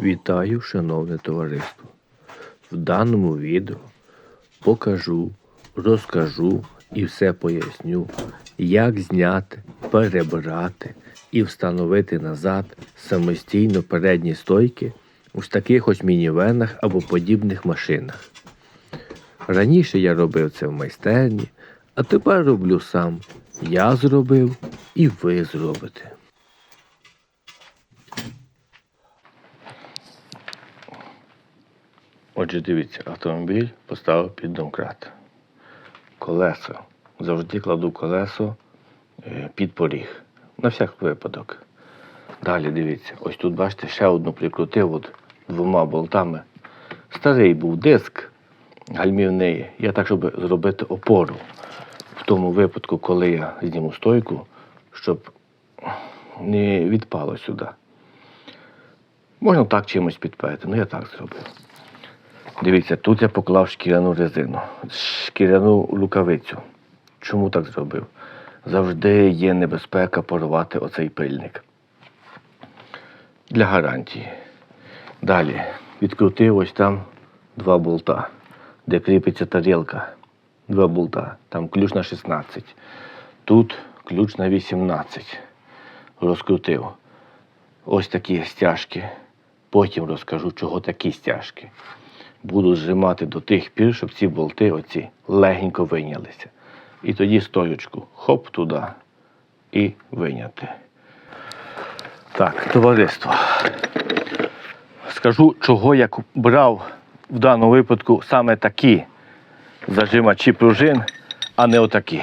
Вітаю, шановне товариство! В даному відео покажу, розкажу і все поясню, як зняти, перебрати і встановити назад самостійно передні стойки у таких ось мінівенах або подібних машинах. Раніше я робив це в майстерні, а тепер роблю сам. Я зробив і ви зробите. Отже, дивіться, автомобіль поставив під домкрат. Колесо. Завжди кладу колесо е, під поріг. На всяк випадок. Далі дивіться, ось тут, бачите, ще одну прикрутив от двома болтами. Старий був диск гальмівний. Я так, щоб зробити опору. В тому випадку, коли я зніму стойку, щоб не відпало сюди. Можна так чимось підперти, ну я так зробив. Дивіться, тут я поклав шкіряну резину, шкіряну рукавицю. Чому так зробив? Завжди є небезпека порвати оцей пильник. Для гарантії. Далі відкрутив ось там два болта, де кріпиться тарілка. Два болта. Там ключ на 16. Тут ключ на 18. Розкрутив. Ось такі стяжки. Потім розкажу, чого такі стяжки буду зжимати до тих пір, щоб ці болти оці легенько вийнялися. І тоді стоючку хоп туди і виняти. Так, товариство. Скажу, чого я брав в даному випадку саме такі зажимачі пружин, а не отакі.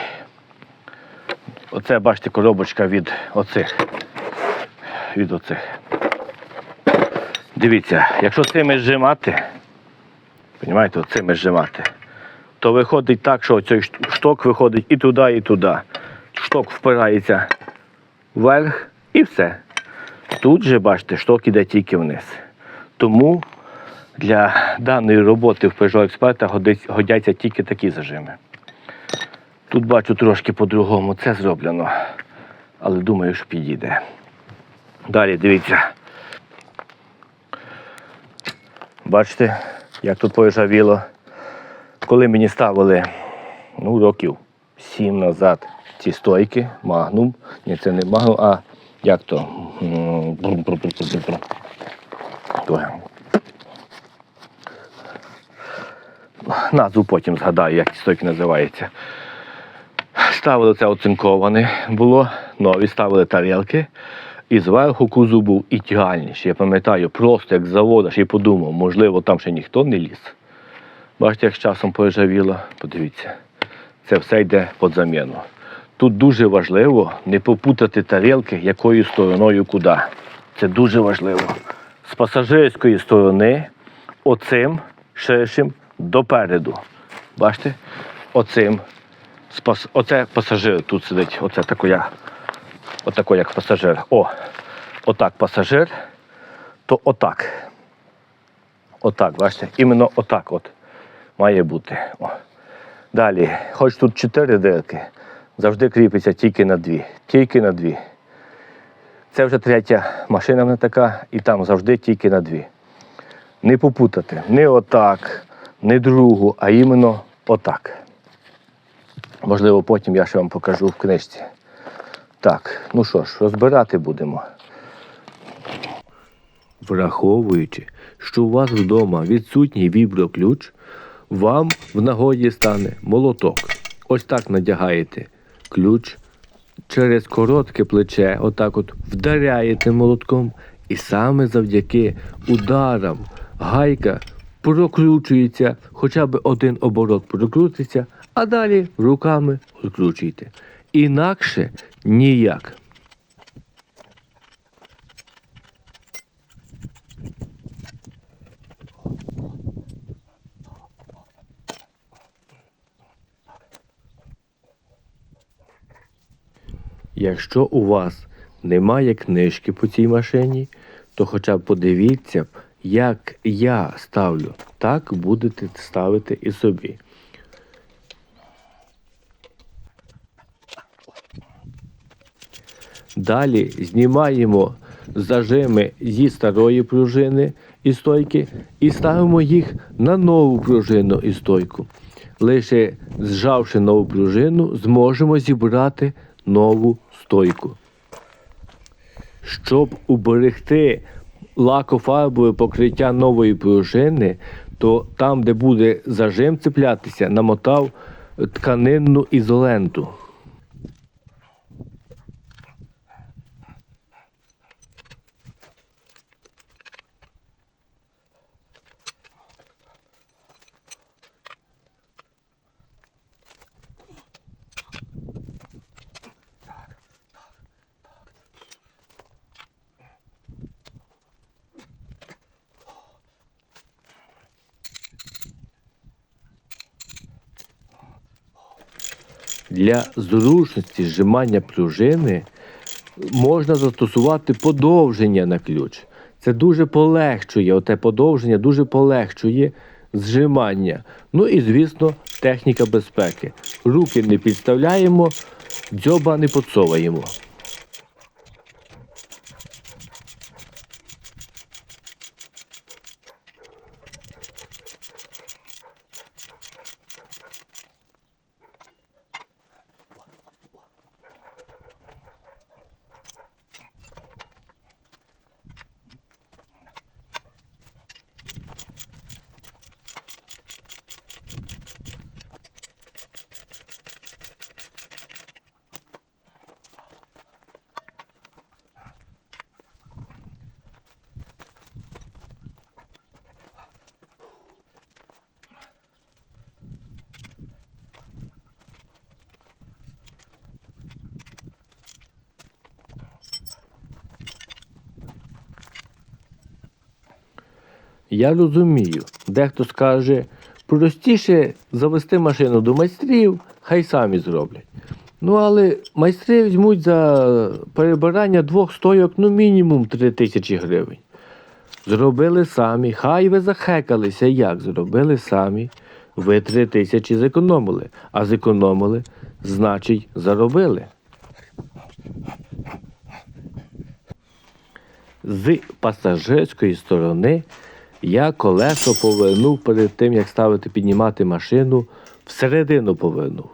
Оце, бачите, коробочка від оцих. Від оцих. Дивіться, якщо цими зжимати, Понімаєте, оцими зжимати. То виходить так, що цей шток виходить і туди, і туди. Шток впирається вверх і все. Тут же, бачите, шток іде тільки вниз. Тому для даної роботи в Peugeot експерта годяться тільки такі зажими. Тут бачу трошки по-другому це зроблено, але думаю, що підійде. Далі дивіться. Бачите, як тут поржавіло. Коли мені ставили ну, років сім назад ці стойки, магнум. Ні, це не магнум, а як. То, Назву потім згадаю, як ці стойки називаються. Ставили це оцинковане було, нові ставили тарілки. І зверху кузов був ідеальніший. Я пам'ятаю, просто як завода, ще й подумав, можливо, там ще ніхто не ліз. Бачите, як з часом поржавіло. Подивіться, це все йде під заміну. Тут дуже важливо не попутати тарілки, якою стороною куди. Це дуже важливо. З пасажирської сторони оцим ширшим допереду. Бачите? Оцим. Оце пасажир тут сидить. Оце тако я отако, як пасажир. О, отак пасажир, то отак. Отак, бачите? Іменно отак от має бути. О. Далі, хоч тут чотири дирки, завжди кріпиться тільки на дві. Тільки на дві. Це вже третя машина мене така, і там завжди тільки на дві. Не попутати. Не отак, не другу, а іменно отак. Можливо, потім я ще вам покажу в книжці. Так, ну що ж, розбирати будемо. Враховуючи, що у вас вдома відсутній віброключ, вам в нагоді стане молоток. Ось так надягаєте ключ через коротке плече, отак от вдаряєте молотком, і саме завдяки ударам гайка прокручується, хоча б один оборот прокрутиться, а далі руками відкручуєте. Інакше ніяк. Якщо у вас немає книжки по цій машині, то хоча б подивіться, як я ставлю, так будете ставити і собі. Далі знімаємо зажими зі старої пружини і стойки і ставимо їх на нову пружину і стойку. Лише зжавши нову пружину, зможемо зібрати нову стойку. Щоб уберегти лакофарбове покриття нової пружини, то там, де буде зажим цеплятися, намотав тканинну ізоленту. Для зручності зжимання пружини можна застосувати подовження на ключ. Це дуже полегшує, оте подовження дуже полегшує зжимання. Ну і, звісно, техніка безпеки. Руки не підставляємо, дзьоба не подсовуємо. Я розумію, дехто скаже, простіше завести машину до майстрів, хай самі зроблять. Ну, але майстри візьмуть за перебирання двох стойок ну мінімум 3 тисячі гривень. Зробили самі, хай ви захекалися, як зробили самі. Ви 3 тисячі зекономили, а зекономили, значить, заробили. З пасажирської сторони я колесо повернув перед тим, як ставити піднімати машину, всередину повернув.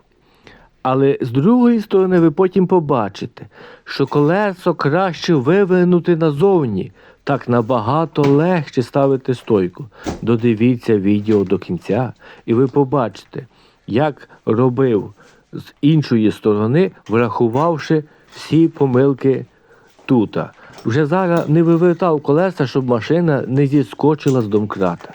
Але з другої сторони ви потім побачите, що колесо краще вивернути назовні, так набагато легше ставити стойку. Додивіться відео до кінця, і ви побачите, як робив з іншої сторони, врахувавши всі помилки тута. Вже зараз не вивертав колеса, щоб машина не зіскочила з домкрата.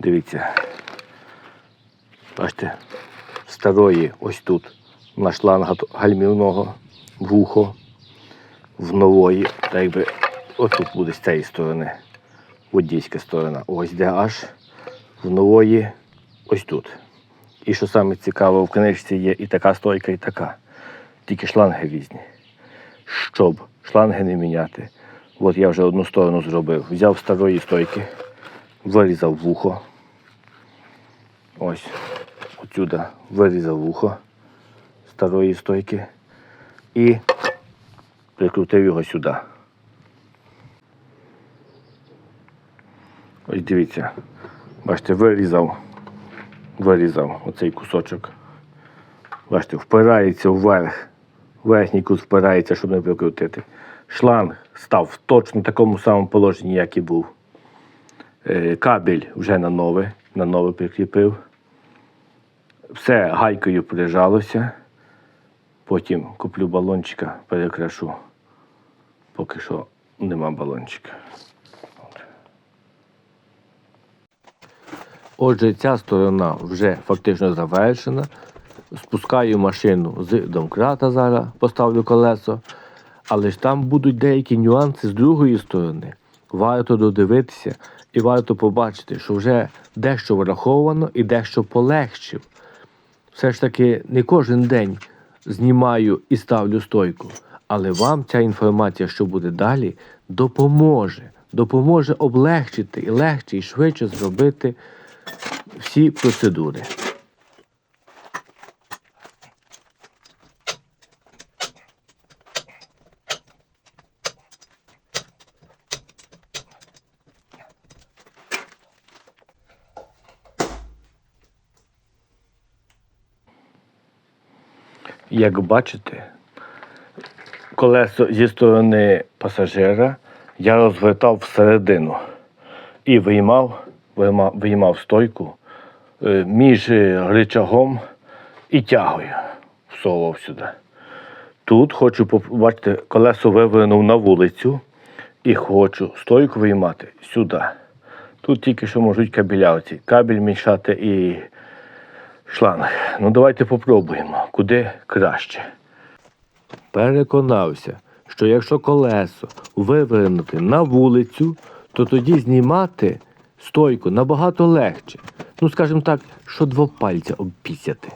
Дивіться. Бачите, старої ось тут на шланга гальмівного вухо в нової, так якби отут буде з цієї сторони, водійська сторона. Ось де аж в нової ось тут. І що саме цікаво, в книжці є і така стойка, і така. Тільки шланги різні. Щоб шланги не міняти. От я вже одну сторону зробив. Взяв старої стойки, вирізав вухо. Ось отсюди вирізав вухо старої стойки і прикрутив його сюди. Ось дивіться, бачите, вирізав, вирізав оцей кусочок. Бачите, впирається вверх. Верхній кут впирається, щоб не прикрутити. Шланг став в точно такому самому положенні, як і був. Е, Кабель вже на нове, на нове прикріпив. Все гайкою прижалося. Потім куплю балончика, перекрашу. Поки що нема балончика. Отже, ця сторона вже фактично завершена. Спускаю машину з домкрата зараз, поставлю колесо. Але ж там будуть деякі нюанси з другої сторони. Варто додивитися і варто побачити, що вже дещо враховано і дещо полегшив. Все ж таки не кожен день знімаю і ставлю стойку. Але вам ця інформація, що буде далі, допоможе. Допоможе облегчити і легше і швидше зробити всі процедури. Як бачите, колесо зі сторони пасажира я розвертав всередину і виймав, виймав, стойку е, між рычагом і тягою. Всовував сюди. Тут хочу побачити, колесо вивернув на вулицю і хочу стойку виймати сюди. Тут тільки що можуть кабелявці. Кабель мішати і шланг. Ну давайте попробуємо, куди краще. Переконався, що якщо колесо вивернути на вулицю, то тоді знімати стойку набагато легше. Ну, скажімо так, що два пальця обпісяти.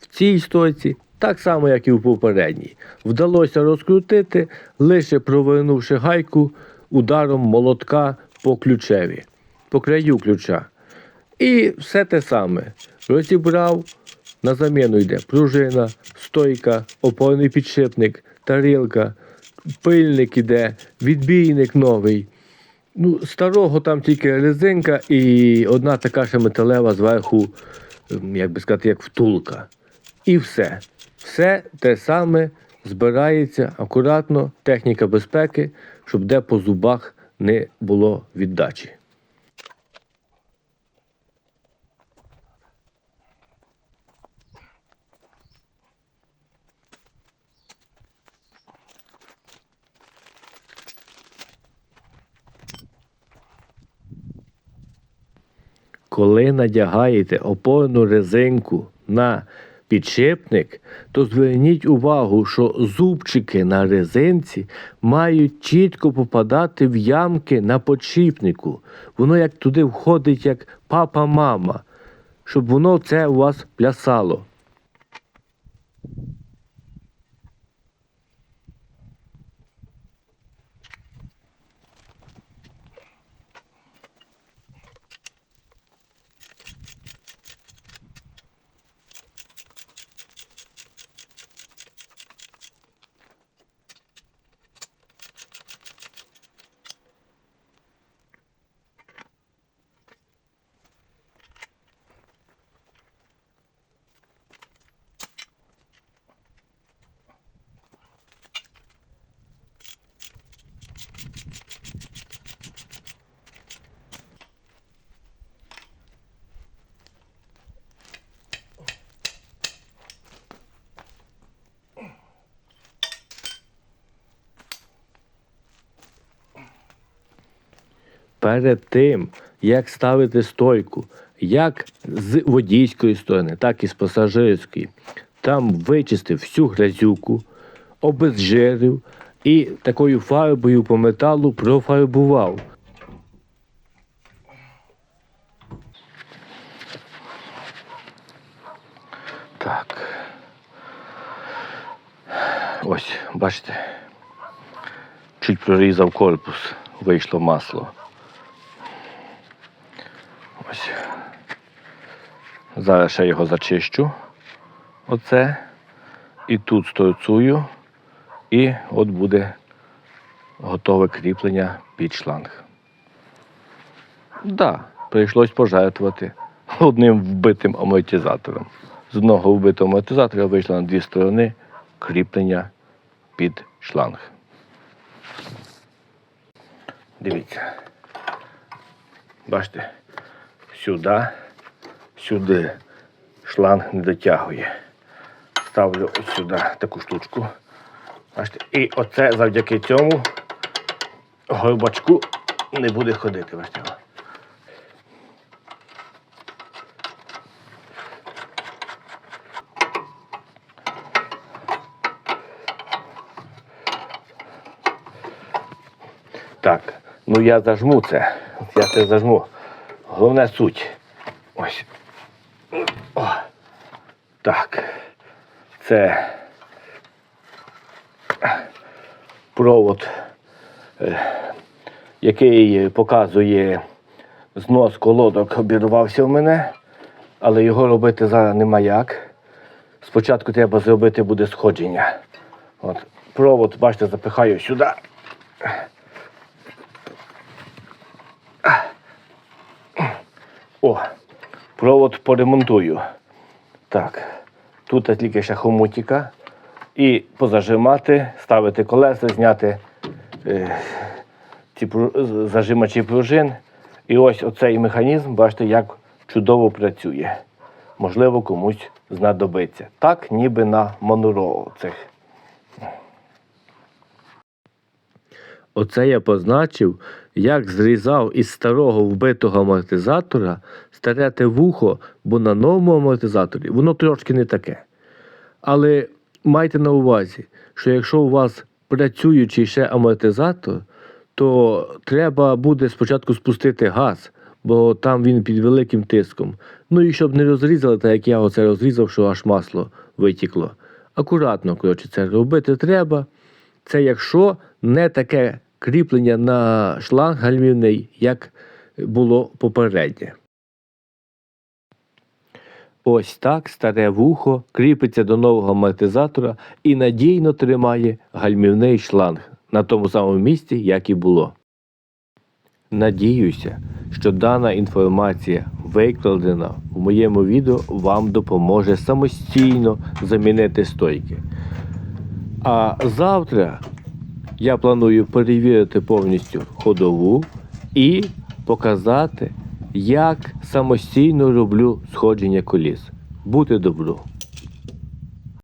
В цій стойці, так само, як і в попередній, вдалося розкрутити, лише провернувши гайку ударом молотка по ключеві, по краю ключа. І все те саме. Розібрав, на заміну йде пружина, стойка, опорний підшипник, тарілка, пильник іде, відбійник новий. Ну, старого там тільки резинка і одна така ще металева зверху, ем, як би сказати, як втулка. І все. Все те саме збирається акуратно, техніка безпеки, щоб де по зубах не було віддачі. Коли надягаєте опорну резинку на підшипник, то зверніть увагу, що зубчики на резинці мають чітко попадати в ямки на подшипнику. Воно як туди входить, як папа-мама, щоб воно це у вас плясало. Перед тим, як ставити стойку, як з водійської сторони, так і з пасажирської, там вичистив всю грязюку, обезжирив і такою фарбою по металу профарбував. Так. Ось, бачите, чуть прорізав корпус, вийшло масло. Ось. Зараз ще його зачищу. Оце. І тут сторцую. І от буде готове кріплення під шланг. Так, да, прийшлось пожертвувати одним вбитим амортизатором. З одного вбитого амортизатора вийшло на дві сторони кріплення під шланг. Дивіться. Бачите? сюди, сюди шланг не дотягує. Ставлю ось сюди таку штучку. Бачите? І оце завдяки цьому горбачку не буде ходити. Бачите? Так, ну я зажму це. Я це зажму. Головне суть. Ось. О. Так. Це провод е, який показує знос колодок, обірвався в мене, але його робити зараз нема як. Спочатку треба зробити буде сходження. От, провод, бачите, запихаю сюди. О, провод поремонтую. Так, тут тільки ще хомутика. І позажимати, ставити колеса, зняти е, ці зажимачі пружин. І ось оцей механізм, бачите, як чудово працює. Можливо, комусь знадобиться. Так, ніби на монуро цих. Оце я позначив, як зрізав із старого вбитого амортизатора старе те вухо, бо на новому амортизаторі воно трошки не таке. Але майте на увазі, що якщо у вас працюючий ще амортизатор, то треба буде спочатку спустити газ, бо там він під великим тиском. Ну і щоб не розрізали, так як я оце розрізав, що аж масло витікло. Акуратно, коротше, це робити треба. Це якщо не таке кріплення на шланг гальмівний, як було попереднє. Ось так старе вухо кріпиться до нового амортизатора і надійно тримає гальмівний шланг на тому самому місці, як і було. Надіюся, що дана інформація, викладена в моєму відео, вам допоможе самостійно замінити стойки. А завтра я планую перевірити повністю ходову і показати, як самостійно роблю сходження коліс. Бути добру!